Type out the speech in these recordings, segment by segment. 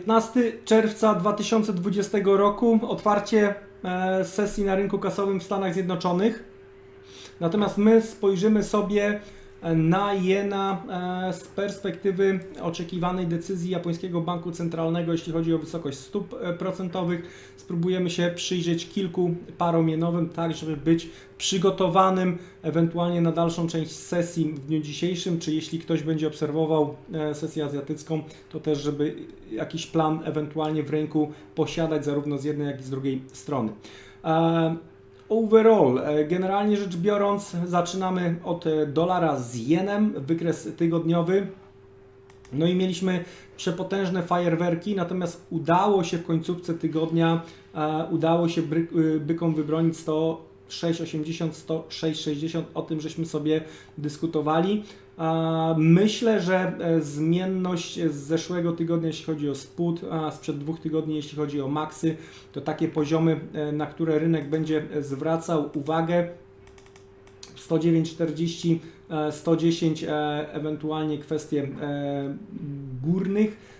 15 czerwca 2020 roku otwarcie e, sesji na rynku kasowym w Stanach Zjednoczonych. Natomiast my spojrzymy sobie na jena e, z perspektywy oczekiwanej decyzji japońskiego banku centralnego, jeśli chodzi o wysokość stóp e, procentowych. Spróbujemy się przyjrzeć kilku parom jenowym, tak żeby być przygotowanym ewentualnie na dalszą część sesji w dniu dzisiejszym, czy jeśli ktoś będzie obserwował e, sesję azjatycką, to też żeby jakiś plan ewentualnie w ręku posiadać zarówno z jednej, jak i z drugiej strony. Overall, e, generalnie rzecz biorąc, zaczynamy od e, dolara z jenem, wykres tygodniowy. No i mieliśmy przepotężne fajerwerki, natomiast udało się w końcówce tygodnia, e, udało się bry, bykom wybronić 106,80, 106,60, o tym żeśmy sobie dyskutowali. Myślę, że e, zmienność z zeszłego tygodnia, jeśli chodzi o spód, a sprzed dwóch tygodni, jeśli chodzi o maksy, to takie poziomy, e, na które rynek będzie zwracał uwagę. 109,40, e, 110, e, ewentualnie kwestie górnych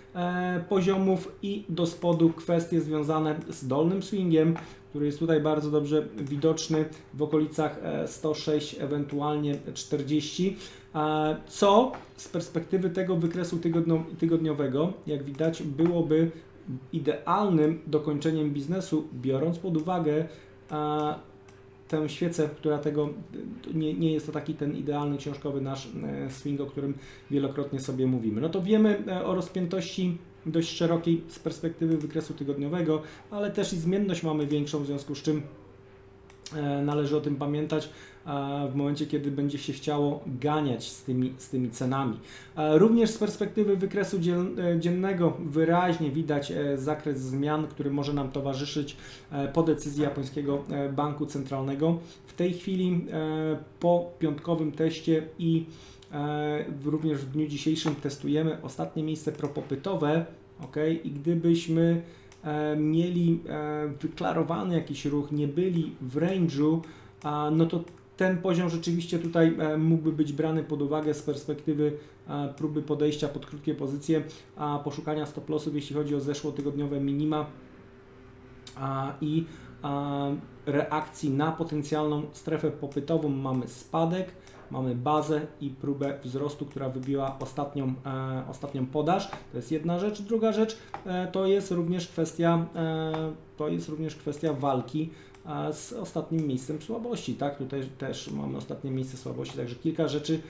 poziomów i do spodu kwestie związane z dolnym swingiem, który jest tutaj bardzo dobrze widoczny w okolicach e, 106, ewentualnie 40. E, Co z perspektywy tego wykresu tygodnio, tygodniowego, jak widać, byłoby idealnym dokończeniem biznesu, biorąc pod uwagę e, tę świecę, która tego nie, nie jest to taki ten idealny książkowy nasz e, swing, o którym wielokrotnie sobie mówimy. No to wiemy e, o rozpiętości dość szerokiej z perspektywy wykresu tygodniowego, ale też i zmienność mamy większą, w związku z czym e, należy o tym pamiętać e, w momencie, kiedy będzie się chciało ganiać z tymi, z tymi cenami. E, Również z perspektywy wykresu dziennego wyraźnie widać zakres zmian, który może nam towarzyszyć po decyzji japońskiego banku centralnego. W tej chwili po piątkowym teście i również w dniu dzisiejszym testujemy ostatnie miejsce propopytowe, ok? I gdybyśmy e, mieli e, wyklarowany jakiś ruch, nie byli w range'u, no to ten poziom rzeczywiście tutaj e, mógłby być brany pod uwagę z perspektywy e, próby podejścia pod krótkie pozycje, a poszukania stop lossów, jeśli chodzi o zeszłotygodniowe minima i reakcji na potencjalną strefę popytową mamy spadek, mamy bazę i próbę wzrostu, która wybiła ostatnią, e, ostatnią podaż. To jest jedna rzecz. Druga rzecz e, to jest również kwestia, e, to jest również kwestia walki z ostatnim miejscem słabości. Tak? Tutaj też mamy ostatnie miejsce słabości, także kilka rzeczy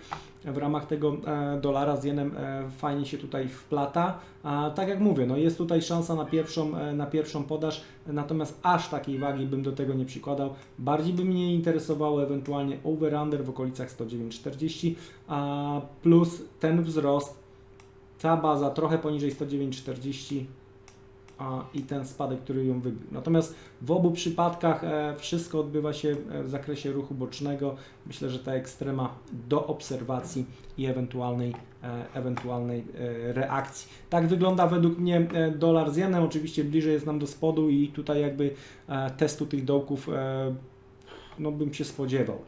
w ramach tego e, dolara z jenem e, fajnie się tutaj wplata. A tak jak mówię, no jest tutaj szansa na pierwszą, e, na pierwszą podaż, natomiast aż takiej wagi bym do tego nie przykładał. Bardziej by mnie interesowało ewentualnie over-under w okolicach 109,40 a plus ten wzrost, ta baza trochę poniżej 109,40 a, i ten spadek, który ją wybił. Natomiast w obu przypadkach e, wszystko odbywa się e, w zakresie ruchu bocznego. Myślę, że ta ekstrema do obserwacji i ewentualnej, e, ewentualnej reakcji. Tak wygląda według mnie dolar z jenem. Oczywiście bliżej jest nam do spodu i tutaj jakby testu tych dołków no bym się spodziewał.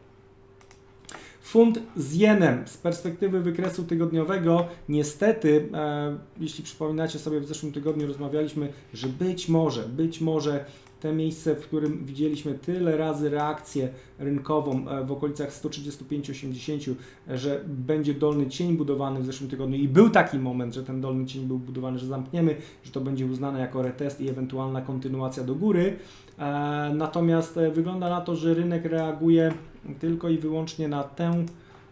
Funt z jenem z perspektywy wykresu tygodniowego, niestety, e, jeśli przypominacie sobie, w zeszłym tygodniu rozmawialiśmy, że być może, być może te miejsce, w którym widzieliśmy tyle razy reakcję rynkową e, w okolicach 135-80, e, że będzie dolny cień budowany w zeszłym tygodniu i był taki moment, że ten dolny cień był budowany, że zamkniemy, że to będzie uznane jako retest i ewentualna kontynuacja do góry. E, Natomiast wygląda na to, że rynek reaguje tylko i wyłącznie na tę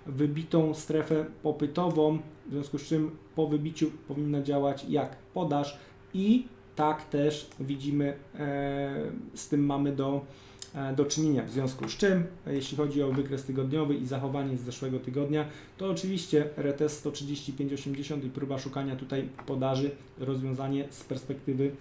wybitą strefę popytową, w związku z czym po wybiciu powinna działać jak podaż i tak też widzimy, e, z tym mamy do, e, do czynienia. W związku z czym, jeśli chodzi o wykres tygodniowy i zachowanie z zeszłego tygodnia, to oczywiście retest 135,80 i próba szukania tutaj podaży, rozwiązanie z perspektywy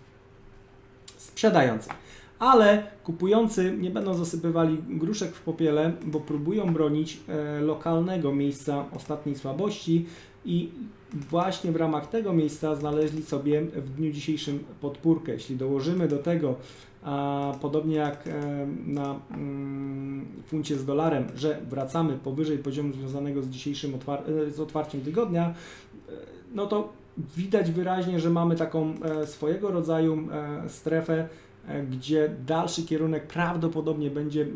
sprzedającej. Ale kupujący nie będą zasypywali gruszek w popiele, bo próbują bronić e, lokalnego miejsca ostatniej słabości i właśnie w ramach tego miejsca znaleźli sobie w dniu dzisiejszym podpórkę. Jeśli dołożymy do tego, a, podobnie jak e, na mm, funcie z dolarem, że wracamy powyżej poziomu związanego z dzisiejszym otwar- e, z otwarciem tygodnia, no to widać wyraźnie, że mamy taką swojego rodzaju strefę, gdzie dalszy kierunek prawdopodobnie będzie e,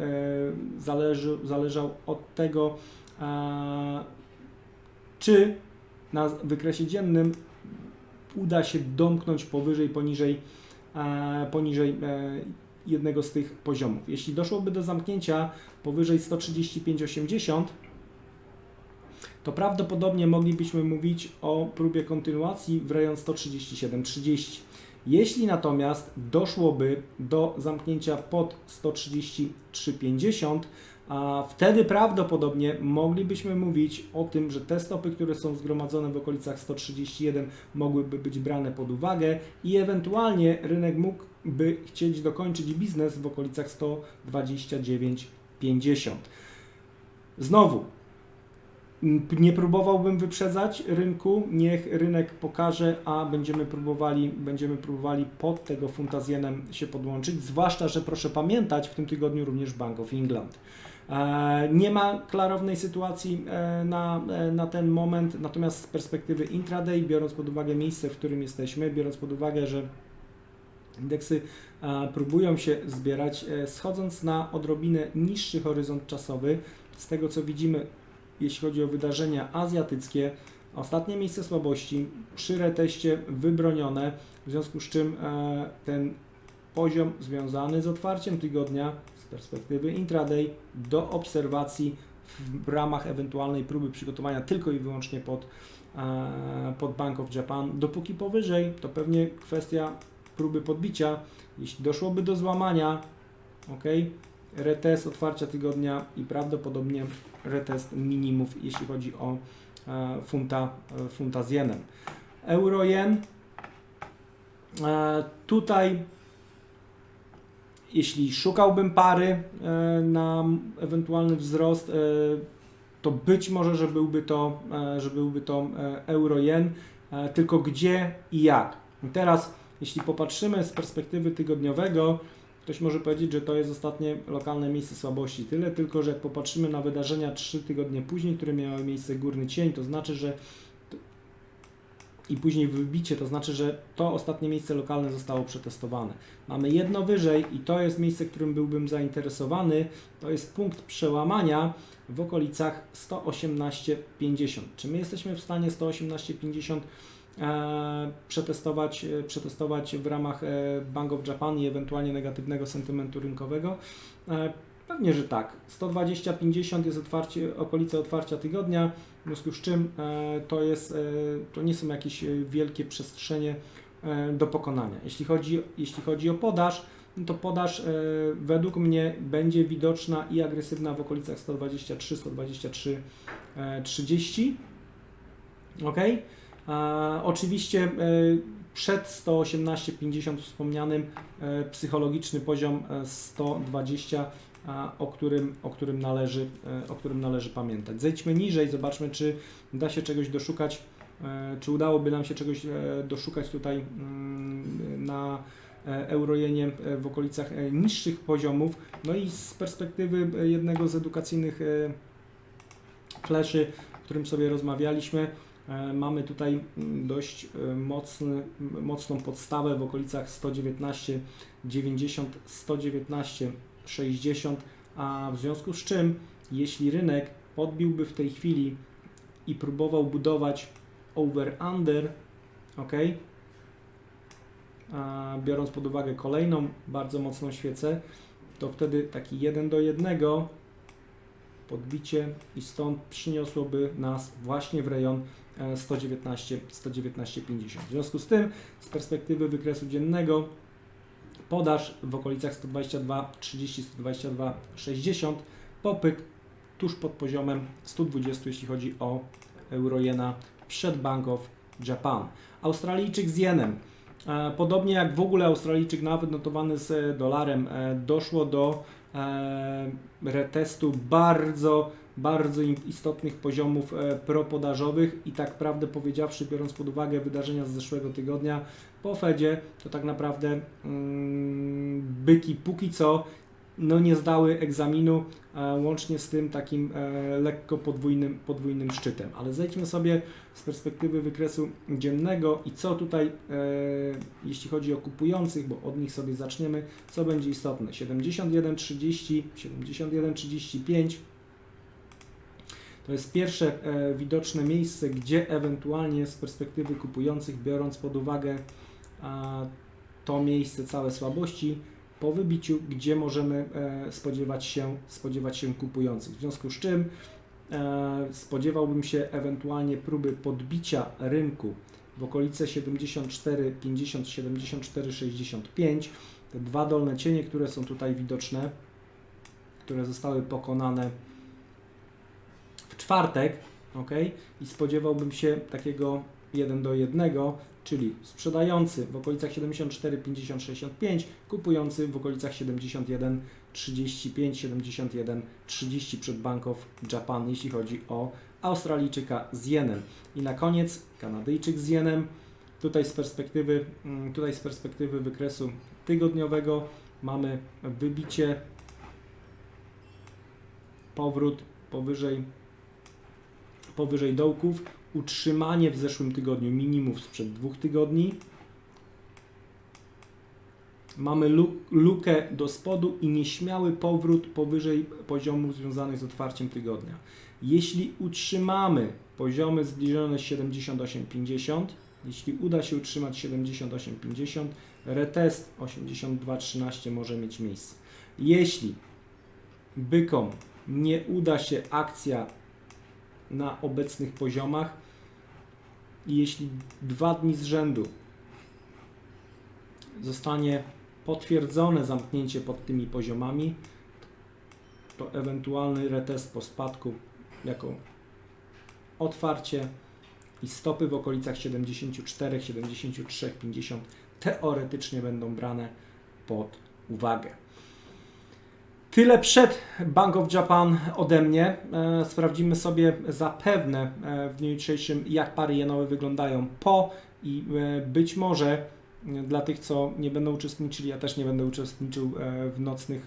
zależy, zależał od tego, e, czy na wykresie dziennym uda się domknąć powyżej, poniżej, e, poniżej e, jednego z tych poziomów. Jeśli doszłoby do zamknięcia powyżej 135,80, to prawdopodobnie moglibyśmy mówić o próbie kontynuacji w rejon 137,30. Jeśli natomiast doszłoby do zamknięcia pod 133,50, a wtedy prawdopodobnie moglibyśmy mówić o tym, że te stopy, które są zgromadzone w okolicach 131 mogłyby być brane pod uwagę i ewentualnie rynek mógłby chcieć dokończyć biznes w okolicach 129,50. Znowu, nie próbowałbym wyprzedzać rynku, niech rynek pokaże, a będziemy próbowali, będziemy próbowali pod tego funta z jenem się podłączyć, zwłaszcza, że proszę pamiętać, w tym tygodniu również Bank of England. E, Nie ma klarownej sytuacji e, na, e, na ten moment, natomiast z perspektywy intraday, biorąc pod uwagę miejsce, w którym jesteśmy, biorąc pod uwagę, że indeksy próbują się zbierać, schodząc na odrobinę niższy horyzont czasowy, z tego co widzimy, jeśli chodzi o wydarzenia azjatyckie, ostatnie miejsce słabości przy reteście wybronione, w związku z czym e, ten poziom związany z otwarciem tygodnia z perspektywy intraday do obserwacji w ramach ewentualnej próby przygotowania tylko i wyłącznie pod, e, pod Bank of Japan. Dopóki powyżej, to pewnie kwestia próby podbicia. Jeśli doszłoby do złamania, ok, retest otwarcia tygodnia i prawdopodobnie retest minimów, jeśli chodzi o e, funta, e, funta z jenem. Euro-jen. E, tutaj jeśli szukałbym pary na ewentualny wzrost, to być może, że byłby to, że byłby to euro-jen, tylko gdzie i jak. Teraz, jeśli popatrzymy z perspektywy tygodniowego, ktoś może powiedzieć, że to jest ostatnie lokalne miejsce słabości. Tyle tylko, że jak popatrzymy na wydarzenia 3 tygodnie później, które miały miejsce górny cień, to znaczy, że i później wybicie, to znaczy, że to ostatnie miejsce lokalne zostało przetestowane. Mamy jedno wyżej i to jest miejsce, którym byłbym zainteresowany. To jest punkt przełamania w okolicach 118,50. Czy my jesteśmy w stanie 118,50 e, przetestować, e, przetestować w ramach e, Bank of Japan i ewentualnie negatywnego sentymentu rynkowego? E, Pewnie, że tak. 120-50 jest otwarcie, okolice otwarcia tygodnia, w związku z czym e, to, jest, e, to nie są jakieś e, wielkie przestrzenie e, do pokonania. Jeśli chodzi, jeśli chodzi o podaż, no to podaż e, według mnie będzie widoczna i agresywna w okolicach 123, 123, e, 30. Ok? E, oczywiście e, przed 118,50 wspomnianym e, psychologiczny poziom e, 120 a, o którym, o, którym należy, e, o którym należy pamiętać. Zejdźmy niżej, zobaczmy, czy da się czegoś doszukać, e, czy udałoby nam się czegoś e, doszukać tutaj mm, na e, eurojenie e, w okolicach e, niższych poziomów. No i z perspektywy e, jednego z edukacyjnych e, fleszy, o którym sobie rozmawialiśmy, e, mamy tutaj mm, dość e, mocny, mocną podstawę w okolicach 119, 90, 119 60, a w związku z czym, jeśli rynek podbiłby w tej chwili i próbował budować over-under, ok, a biorąc pod uwagę kolejną bardzo mocną świecę, to wtedy taki 1 do 1 podbicie i stąd przyniosłoby nas właśnie w rejon e, 119, 119,50. W związku z tym, z perspektywy wykresu dziennego, podaż w okolicach 122, 30, 122, 60, popyt tuż pod poziomem 120, jeśli chodzi o euro-jena przed Bank of Japan. Australijczyk z jenem. E, Podobnie jak w ogóle Australijczyk nawet notowany z dolarem, e, doszło do e, retestu bardzo, bardzo istotnych poziomów e, propodażowych i tak prawdę powiedziawszy, biorąc pod uwagę wydarzenia z zeszłego tygodnia, po Fedzie to tak naprawdę mm, byki póki co no nie zdały egzaminu, e, łącznie z tym takim e, lekko podwójnym, podwójnym szczytem. Ale zejdźmy sobie z perspektywy wykresu dziennego i co tutaj, jeśli chodzi o kupujących, bo od nich sobie zaczniemy, co będzie istotne. 71,30, 71,35 to jest pierwsze e, widoczne miejsce, gdzie ewentualnie z perspektywy kupujących, biorąc pod uwagę a, to miejsce całe słabości, po wybiciu, gdzie możemy e, spodziewać się, spodziewać się kupujących. W związku z czym e, spodziewałbym się ewentualnie próby podbicia rynku w okolice 74, 50, 74, 65. Te dwa dolne cienie, które są tutaj widoczne, które zostały pokonane czwartek, ok? I spodziewałbym się takiego 1 do 1, czyli sprzedający w okolicach 74, 50, 65, kupujący w okolicach 71, 35, 71, 30 przed Bank of Japan, jeśli chodzi o Australijczyka z jenem. I na koniec Kanadyjczyk z jenem. Tutaj z perspektywy, mm, tutaj z perspektywy wykresu tygodniowego mamy wybicie, powrót powyżej powyżej dołków, utrzymanie w zeszłym tygodniu minimów sprzed dwóch tygodni. Mamy lu- lukę do spodu i nieśmiały powrót powyżej poziomów związanych z otwarciem tygodnia. Jeśli utrzymamy poziomy zbliżone 78,50, jeśli uda się utrzymać 78,50, retest 82,13 może mieć miejsce. Jeśli bykom nie uda się akcja na obecnych poziomach i jeśli dwa dni z rzędu zostanie potwierdzone zamknięcie pod tymi poziomami, to ewentualny retest po spadku jako otwarcie i stopy w okolicach 74, 73, 50 teoretycznie będą brane pod uwagę. Tyle przed Bank of Japan ode mnie. E, sprawdzimy sobie zapewne e, w dniu jutrzejszym, jak pary jenowe wyglądają po i e, być może dla tych, co nie będą uczestniczyli, ja też nie będę uczestniczył w nocnych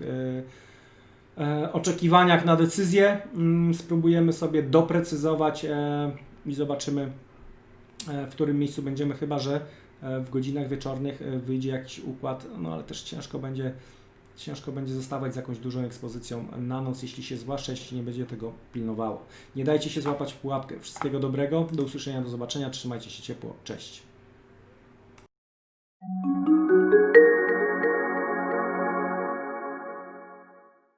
oczekiwaniach na decyzję. Mm, Spróbujemy sobie doprecyzować i zobaczymy, w którym miejscu będziemy, chyba że w godzinach wieczornych wyjdzie jakiś układ, no ale też ciężko będzie ciężko będzie zostawać z jakąś dużą ekspozycją na noc, jeśli się, zwłaszcza jeśli nie będzie tego pilnowało. Nie dajcie się złapać w pułapkę. Wszystkiego dobrego, do usłyszenia, do zobaczenia, trzymajcie się ciepło, cześć.